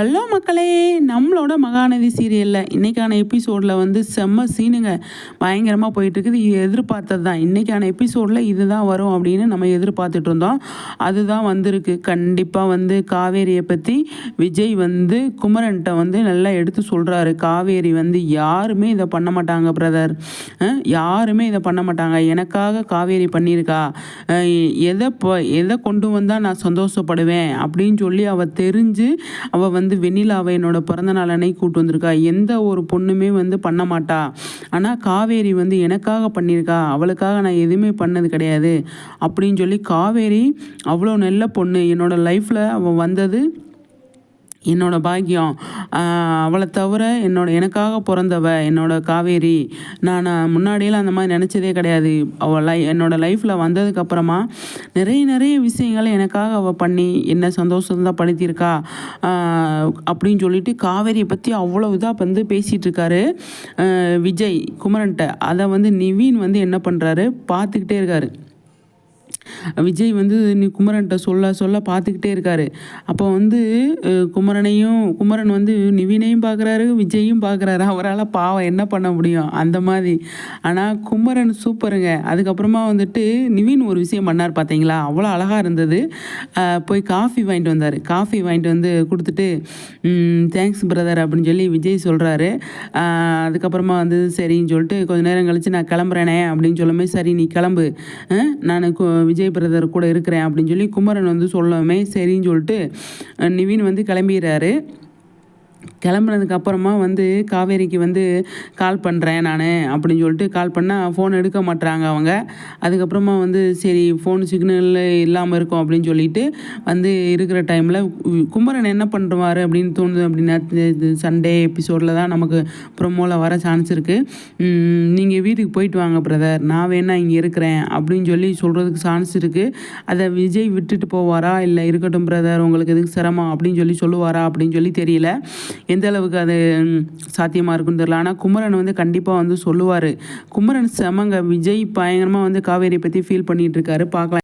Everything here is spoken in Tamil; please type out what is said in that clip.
ஹலோ மக்களே நம்மளோட மகாநதி சீரியலில் இன்றைக்கான எபிசோடில் வந்து செம்ம சீனுங்க. பயங்கரமாக போயிட்டுருக்குது. இது எதிர்பார்த்தது தான். இன்றைக்கான எபிசோடில் இதுதான் வரும் அப்படின்னு நம்ம எதிர்பார்த்துட்டு இருந்தோம் அதுதான் வந்திருக்கு. கண்டிப்பாக வந்து காவேரியை பற்றி விஜய் வந்து குமரன்ட்ட வந்து நல்லா எடுத்து சொல்கிறாரு காவேரி வந்து யாருமே இதை பண்ண மாட்டாங்க பிரதர் யாருமே இதை பண்ண மாட்டாங்க. எனக்காக காவேரி பண்ணியிருக்கா. எதை எதை கொண்டு வந்தால் நான் சந்தோஷப்படுவேன் அப்படின்னு சொல்லி அவள் தெரிஞ்சு அவள் வந்து வெண்ணிலாவை என்னோட பிறந்த நாள் அன்னைக்கு கூட்டு வந்திருக்கா. எந்த ஒரு பொண்ணுமே வந்து பண்ண மாட்டா. ஆனால் காவேரி வந்து எனக்காக பண்ணியிருக்கா. அவளுக்காக நான் எதுவுமே பண்ணது கிடையாது. அப்படின்னு சொல்லி காவேரி அவ்வளோ நல்ல பொண்ணு. என்னோட லைஃப்பில் அவள் வந்தது என்னோடய பாக்கியம் அவளை தவிர என்னோட எனக்காக பிறந்தவ என்னோட காவேரி. நான் முன்னாடியெல்லாம் அந்த மாதிரி நினச்சதே கிடையாது. அவள் லை என்னோடய லைஃப்பில் வந்ததுக்கப்புறமா நிறைய நிறைய விஷயங்களை எனக்காக அவள் பண்ணி என்ன சந்தோஷம்தான் படுத்தியிருக்கா அப்படின்னு சொல்லிட்டு காவேரியை பற்றி அவ்வளோ இதாக வந்து பேசிகிட்ருக்காரு விஜய் குமரன்ட்ட. அதை வந்து நிவீன் வந்து என்ன பண்ணுறாரு பார்த்துக்கிட்டே இருக்காரு. விஜய் வந்து நீ குமரன்கிட்ட சொல்ல சொல்ல பார்த்துக்கிட்டே இருக்காரு. அப்போ வந்து குமரனையும் குமரன் வந்து நிவினையும் பார்க்குறாரு விஜயும் பார்க்குறாரு. அவரால் பாவம் என்ன பண்ண முடியும்? அந்த மாதிரி. ஆனால் குமரன் சூப்பருங்க. அதுக்கப்புறமா வந்துட்டு நிவின் ஒரு விஷயம் பண்ணார் பார்த்தீங்களா அவ்வளோ அழகாக இருந்தது. போய் காஃபி வாங்கிட்டு வந்தார். காஃபி வாங்கிட்டு வந்து கொடுத்துட்டு தேங்க்ஸ் பிரதர் அப்படின்னு சொல்லி விஜய் சொல்கிறாரு அதுக்கப்புறமா வந்து சரின்னு சொல்லிட்டு கொஞ்ச நேரம் கழித்து நான் கிளம்புறேனே அப்படின்னு சொல்லுமே சரி நீ கிளம்பு. நான் விஜய் பிரதர் கூட இருக்கிறேன் அப்படின்னு சொல்லி குமரன் வந்து சொல்லவுமே சரின்னு சொல்லிட்டு நிவின் வந்து கிளம்பிடுறாரு. கிளம்புனதுக்கு அப்புறமா வந்து காவேரிக்கு வந்து கால் பண்ணுறேன் நான் அப்படின்னு சொல்லிட்டு கால் பண்ணால் ஃபோன் எடுக்க மாட்றாங்க அவங்க. அதுக்கப்புறமா வந்து சரி ஃபோன் சிக்னல் இல்லாமல் இருக்கும் அப்படின்னு சொல்லிட்டு வந்து இருக்கிற டைமில் குமரன் என்ன பண்ணுவார் அப்படின்னு தோணுது அப்படின்னா இது சண்டே எபிசோடில் தான் நமக்கு ப்ரொமோவில் வர சான்ஸ் இருக்குது நீங்கள் வீட்டுக்கு போயிட்டு வாங்க பிரதர் நான் வேணா இங்கே இருக்கிறேன் அப்படின்னு சொல்லி சொல்கிறதுக்கு சான்ஸ் இருக்குது அதை விஜய் விட்டுட்டு போவாரா? இல்லை இருக்கட்டும் பிரதர் உங்களுக்கு எதுக்கு சிரமம் அப்படின்னு சொல்லி சொல்லுவாரா? அப்படின்னு சொல்லி தெரியல. எந்த அளவுக்கு அது சாத்தியமாக இருக்குன்னு தெரியல. ஆனால் குமரன் வந்து கண்டிப்பாக வந்து சொல்லுவார். குமரன் செமங்க விஜய் பயங்கரமாக வந்து காவேரி பற்றி ஃபீல் பண்ணிகிட்டு இருக்காரு. பார்க்கலாம்.